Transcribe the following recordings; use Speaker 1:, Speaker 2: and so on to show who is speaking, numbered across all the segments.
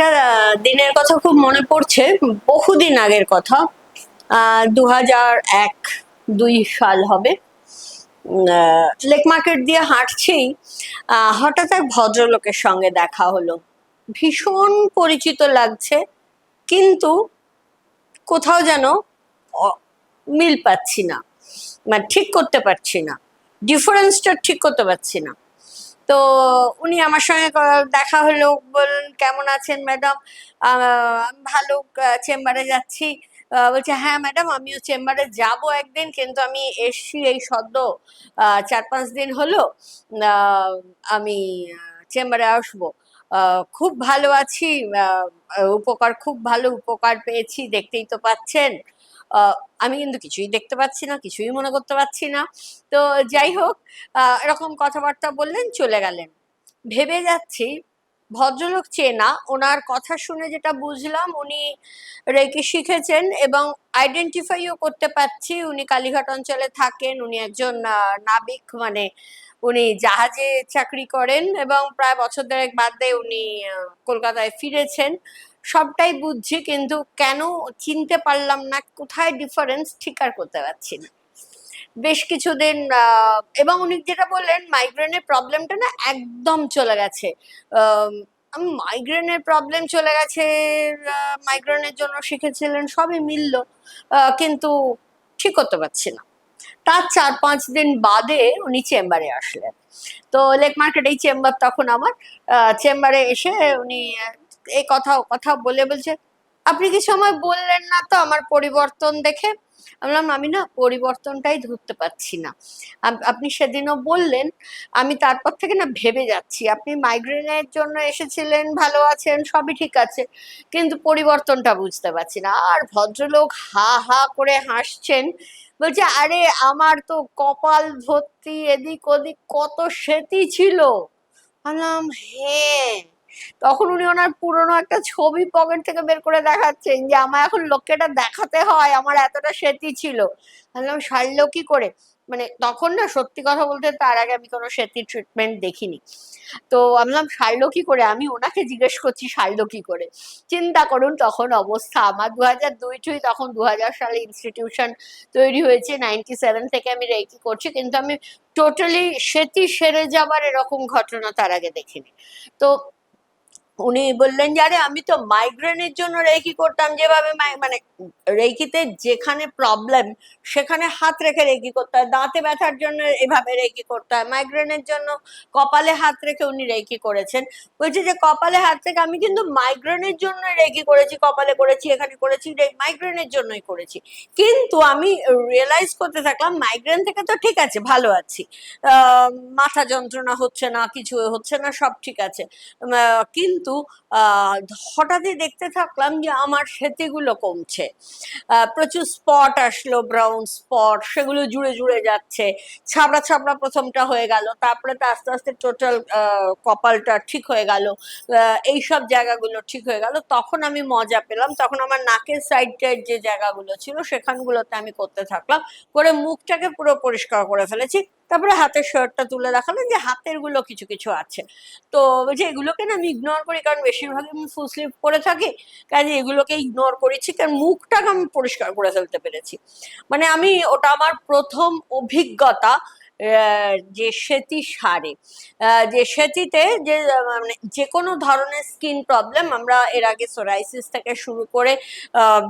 Speaker 1: একটা দিনের কথা খুব মনে পড়ছে, বহুদিন আগের কথা দু হাজার এক, দুই সাল হবে। লেক মার্কেট দিয়ে হাঁটছেই হঠাৎ এক ভদ্রলোকের সঙ্গে দেখা হলো। ভীষণ পরিচিত লাগছে, কিন্তু কোথাও যেন মিল পাচ্ছি না মানে ঠিক করতে পারছি না। ডিফারেন্সটা ঠিক করতে পারছি না। তো উনি আমার সঙ্গে দেখা হলো, বললেন, কেমন আছেন ম্যাডাম? ভালো চেম্বারে যাচ্ছি। বলছে হ্যাঁ ম্যাডাম, আমিও চেম্বারে যাব একদিন, কিন্তু আমি এসছি এই সদ্য চার পাঁচ দিন হলো আমি চেম্বারে আসব। খুব ভালো আছি উপকার, খুব ভালো উপকার পেয়েছি, দেখতেই তো পাচ্ছেন। আমি কিন্তু কিছুই দেখতে পাচ্ছি না, কিছুই মনে করতে পারছি না। তো যাই হোক এরকম কথাবার্তা বললেন, চলে গেলেন। ভেবে যাচ্ছি, ভদ্রলোক চেনা, ওনার কথা শুনে যেটা বুঝলাম, উনি রেকি শিখেছেন এবং আইডেন্টিফাইও করতে পারছি। উনি কালীঘাট অঞ্চলে থাকেন, উনি একজন নাবিক মানে উনি জাহাজে চাকরি করেন এবং প্রায় বছর দেড়েক বাদে উনি কলকাতায় ফিরেছেন। সবটাই বুঝছি, কিন্তু কেন চিনতে পারলাম না, কোথায় ডিফারেন্স ঠিক আর করতে পারছি না। বেশ কিছুদিন এবং উনি যেটা বললেন মাইগ্রেনের প্রবলেমটা না একদম চলে গেছে। মাইগ্রেনের প্রবলেম চলে গেছে মাইগ্রেনের জন্য শিখেছিলেন, সবই মিলল কিন্তু ঠিক করতে পারছি না। তার চার পাঁচ দিন বাদে উনি চেম্বারে আসলেন। তো লেক মার্কেট এই চেম্বার তখন আমার চেম্বারে এসে উনি এই কথা কথা বলে বলছে, আপনি কি সময় বললেন না তো আমার পরিবর্তন দেখে? বললাম, আমি না পরিবর্তনটাই ধরতে পারছি না। আপনি সেদিনও বললেন, আমি তারপর থেকে না ভেবে যাচ্ছি। আপনি মাইগ্রেনের জন্য এসেছিলেন, ভালো আছেন, সবই ঠিক আছে, কিন্তু পরিবর্তনটা বুঝতে পারছি না। আর ভদ্রলোক হা হা করে হাসছেন, বলছে, আরে আমার তো কপাল ভর্তি এদিক ওদিক কত স্মৃতি ছিল। বললাম হ্যাঁ। তখন উনি ওনার পুরনো একটা ছবি পকেট থেকে বের করে দেখাচ্ছেন যে আমার এখন লোককে এটা দেখাতে হয়, আমার এতটা স্মৃতি ছিল। বললাম, সারলো কি করে? মানে তখন না, সত্যি কথা বলতে তার আগে আমি কোনো স্মৃতি ট্রিটমেন্ট দেখিনি। তো আমি বললাম, সারলো কি করে? আমি ওনাকে জিজ্ঞেস করছি, সারলো কি করে? চিন্তা করুন, তখন অবস্থা আমার দু হাজার দুই টুই তখন দু হাজার সালে ইনস্টিটিউশন তৈরি হয়েছে। নাইনটি সেভেন থেকে আমি রেকি করছি, কিন্তু আমি টোটালি স্মৃতি সেরে যাবার এরকম ঘটনা তার আগে দেখিনি। তো উনি বললেন যে আরে আমি তো মাইগ্রেনের জন্য রেকি করতাম যেভাবে মানে রেকিতে যেখানে প্রবলেম সেখানে হাত রেখে রেকি করতে হয়। দাঁতে ব্যথার জন্য এভাবে রেকি করতে হয়। মাইগ্রেনের জন্য কপালে হাত রেখে উনি রেকি করেছেন। বলছে যে কপালে হাত রেখে আমি কিন্তু মাইগ্রেনের জন্য রেকি করেছি কপালে করেছি এখানে করেছি মাইগ্রেনের জন্যই করেছি। কিন্তু আমি রিয়েলাইজ করতে থাকলাম মাইগ্রেন থেকে তো ঠিক আছে ভালো আছি। মাথা যন্ত্রণা হচ্ছে না কিছু হচ্ছে না সব ঠিক আছে। আহ, কিন্তু হঠাৎই দেখতে থাকলাম যে আমার স্মৃতিগুলো কমছে। প্রচুর স্পট আসলো ব্রাউন স্পট সেগুলো জুড়ে জুড়ে যাচ্ছে। ছাবড়া ছাবড়া প্রথমটা হয়ে গেল, তারপরে তো আস্তে আস্তে টোটাল কপালটা ঠিক হয়ে গেল। এই সব জায়গাগুলো ঠিক হয়ে গেল। তখন আমি মজা পেলাম। তখন আমার নাকের সাইডের যে জায়গাগুলো ছিল, সেখানগুলোতে আমি করতে থাকলাম। করে মুখটাকে পুরো পরিষ্কার করে ফেলেছি। তারপরে হাতের শার্টটা তুলে দেখালেন যে হাতেরগুলো কিছু কিছু আছে। তো যে এগুলোকে না আমি ইগনোর করি, কারণ বেশিরভাগই আমি ফুল স্লিপ করে থাকি, কাজে এগুলোকে ইগনোর করেছি, কারণ মুখটাকে আমি পরিষ্কার করে ফেলতে পেরেছি। মানে আমি ওটা আমার প্রথম অভিজ্ঞতা যে সেতি সারে। যে সেতিতে যে মানে যে কোনো ধরনের স্কিন প্রবলেম আমরা এর আগে সোরাইসিস থেকে শুরু করে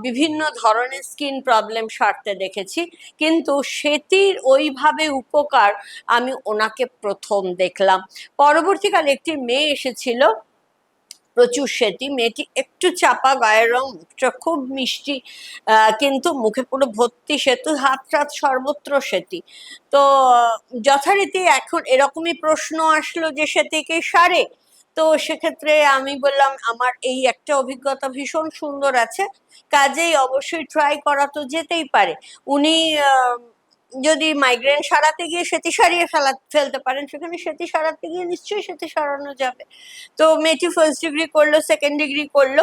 Speaker 1: বিভিন্ন ধরনের স্কিন প্রবলেম সারতে দেখেছি। কিন্তু সেতির ওইভাবে উপকার আমি ওনাকে প্রথম দেখলাম। পরবর্তীকালে একটি মেয়ে এসেছিল প্রচুর সেটি। মেয়েটি একটু চাপা, গায়ের রং মুখটা খুব মিষ্টি কিন্তু মুখে পুরো ভর্তি সেতু, হাত টাত সর্বত্র সেটি তো, যথারীতি এখন এরকমই প্রশ্ন আসলো যে সেতিকে সারে। তো সেক্ষেত্রে আমি বললাম, আমার এই একটা অভিজ্ঞতা ভীষণ সুন্দর আছে। কাজেই অবশ্যই ট্রাই করা তো যেতেই পারে। উনি যদি মাইগ্রেন সারাতে গিয়ে সেতি সারিয়ে ফেলা, ফেলতে পারেন, সেখানে সেতি সারাতে গিয়ে নিশ্চয়ই সেতি সারানো যাবে। তো মেয়েটি ফার্স্ট ডিগ্রি করল সেকেন্ড ডিগ্রি করল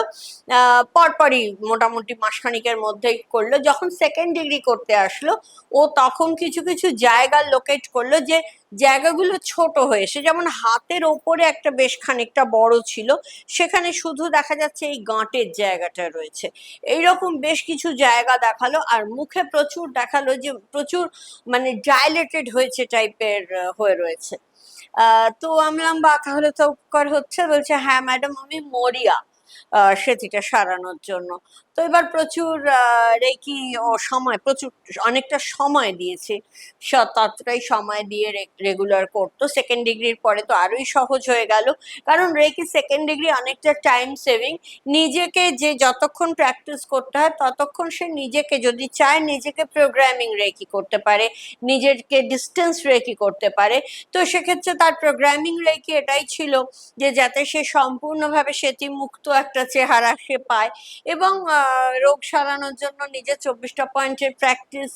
Speaker 1: পরপরই মোটামুটি মাসখানিকের মধ্যেই করল। যখন সেকেন্ড ডিগ্রি করতে আসলো, ও তখন কিছু কিছু জায়গা লোকেট করল যে জায়গাগুলো ছোট হয়েছে। যেমন হাতের ওপরে একটা বেশ খানিকটা বড় ছিল, সেখানে শুধু দেখা যাচ্ছে এই গাঁটের জায়গাটা রয়েছে। এইরকম বেশ কিছু জায়গা দেখাল আর মুখে প্রচুর দেখাল যে প্রচুর মানে ডাইলেটেড হয়েছে টাইপের হয়ে রয়েছে। তো আমলাম বা তাহলে তো উপকার হচ্ছে, বলছে হ্যাঁ ম্যাডাম আমি মরিয়া সেটিটা সারানোর জন্য। তো এবার প্রচুর রেকি ও সময়, প্রচুর, অনেকটা সময় দিয়েছে। ততটাই সময় দিয়ে রেগুলার করতো। সেকেন্ড ডিগ্রির পরে তো আরোই সহজ হয়ে গেল। কারণ রেকি সেকেন্ড ডিগ্রি অনেকটা টাইম সেভিং নিজেকে যে যতক্ষণ প্র্যাকটিস করতে হয়, ততক্ষণ সে নিজেকে, যদি চায় নিজেকে প্রোগ্রামিং রেকি করতে পারে নিজেকে ডিস্টেন্স রেকি করতে পারে। তো সেক্ষেত্রে তার প্রোগ্রামিং রেকি এটাই ছিল যে, যাতে সে সম্পূর্ণভাবে সেটি মুক্ত একটা চেহারা সে পায়। এবং রোগ সারানোর জন্য নিজের চব্বিশটা পয়েন্টের প্র্যাকটিস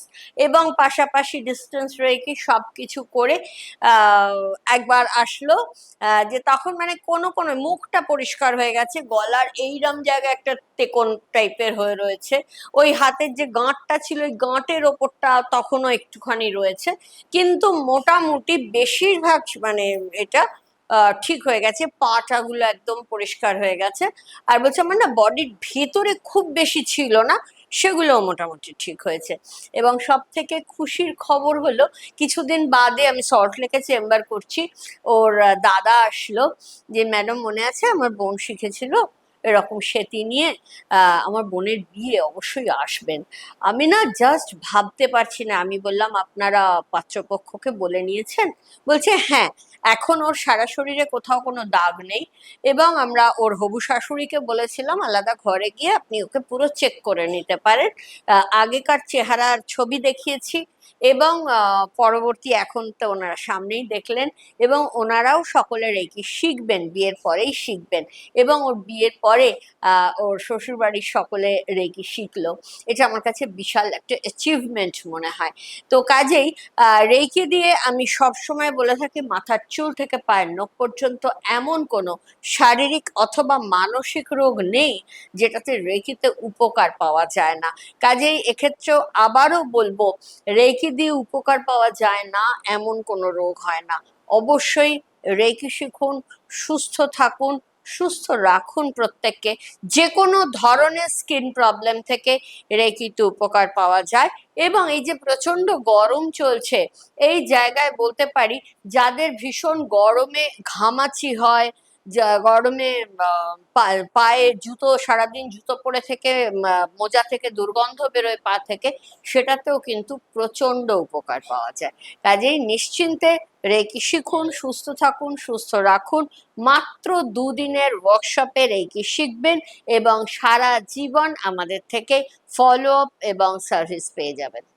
Speaker 1: এবং পাশাপাশি ডিস্টেন্স রেখে সব কিছু করে একবার আসলো যে তখন মানে কোনো কোনো মুখটা পরিষ্কার হয়ে গেছে, গলার এইরম জায়গায় একটা তেকন টাইপের হয়ে রয়েছে, ওই হাতের যে গাঁটটা ছিল, ওই গাঁটের ওপরটা তখনও একটুখানি রয়েছে, কিন্তু মোটামুটি বেশিরভাগ মানে এটা ঠিক হয়ে গেছে, পাটাগুলো একদম পরিষ্কার হয়ে গেছে। আর বলছে, আমার না বডির ভেতরে খুব বেশি ছিল না, সেগুলোও মোটামুটি ঠিক হয়েছে। এবং সব থেকে খুশির খবর হলো, কিছুদিন বাদে আমি সল্ট লেকে চেম্বার করছি। ওর দাদা আসলো যে, ম্যাডাম মনে আছে? আমার বোন শিখেছিল। এরকম সেতি নিয়ে আমার বোনের বিয়ে অবশ্যই আসবেন। আমি না জাস্ট ভাবতে পারছি না। আমি বললাম, আপনারা পাত্রপক্ষকে বলে নিয়েছেন? বলছে হ্যাঁ এখন ওর সারা শরীরে কোথাও কোনো দাগ নেই এবং আমরা ওর হবু শাশুড়িকে বলেছিলাম, আলাদা ঘরে গিয়ে আপনি ওকে পুরো চেক করে নিতে পারেন। আগেকার চেহারার ছবি দেখিয়েছি। এবং পরবর্তী এখন তো ওনারা সামনেই দেখলেন এবং ওনারাও সকলে রেকি শিখবেন, বিয়ের পরেই শিখবেন এবং ওর বিয়ের পরে ওর শ্বশুরবাড়ির সকলে রেকি শিখলো। এটা আমার কাছে বিশাল একটা অ্যাচিভমেন্ট মনে হয়। তো কাজেই রেকি দিয়ে আমি সব সময় বলে থাকি, মাথার চুল থেকে পায়ের নখ পর্যন্ত এমন কোনো শারীরিক অথবা মানসিক রোগ নেই, যেটাতে রেকিতে উপকার পাওয়া যায় না। কাজেই এক্ষেত্রেও আবারও বলব রেকি দিয়ে উপকার পাওয়া যায় না, এমন কোনো রোগ হয় না। অবশ্যই রেকি শিখুন, সুস্থ থাকুন, সুস্থ রাখুন প্রত্যেককে। যে কোনো ধরনের স্কিন প্রবলেম থেকে রেকিতে উপকার পাওয়া যায়। এবং এই যে প্রচণ্ড গরম চলছে, এই জায়গায় বলতে পারি, যাদের ভীষণ গরমে ঘামাচি হয় গরমে পায়ে জুতো, সারাদিন জুতো পরে থেকে মোজা থেকে দুর্গন্ধ বেরোয় পা থেকে, সেটাতেও কিন্তু প্রচণ্ড উপকার পাওয়া যায়। কাজেই নিশ্চিন্তে রেকি শিখুন, সুস্থ থাকুন, সুস্থ রাখুন, মাত্র দুদিনের ওয়ার্কশপে রেকি শিখবেন এবং সারা জীবন আমাদের থেকে ফলো আপ এবং সার্ভিস পেয়ে যাবেন।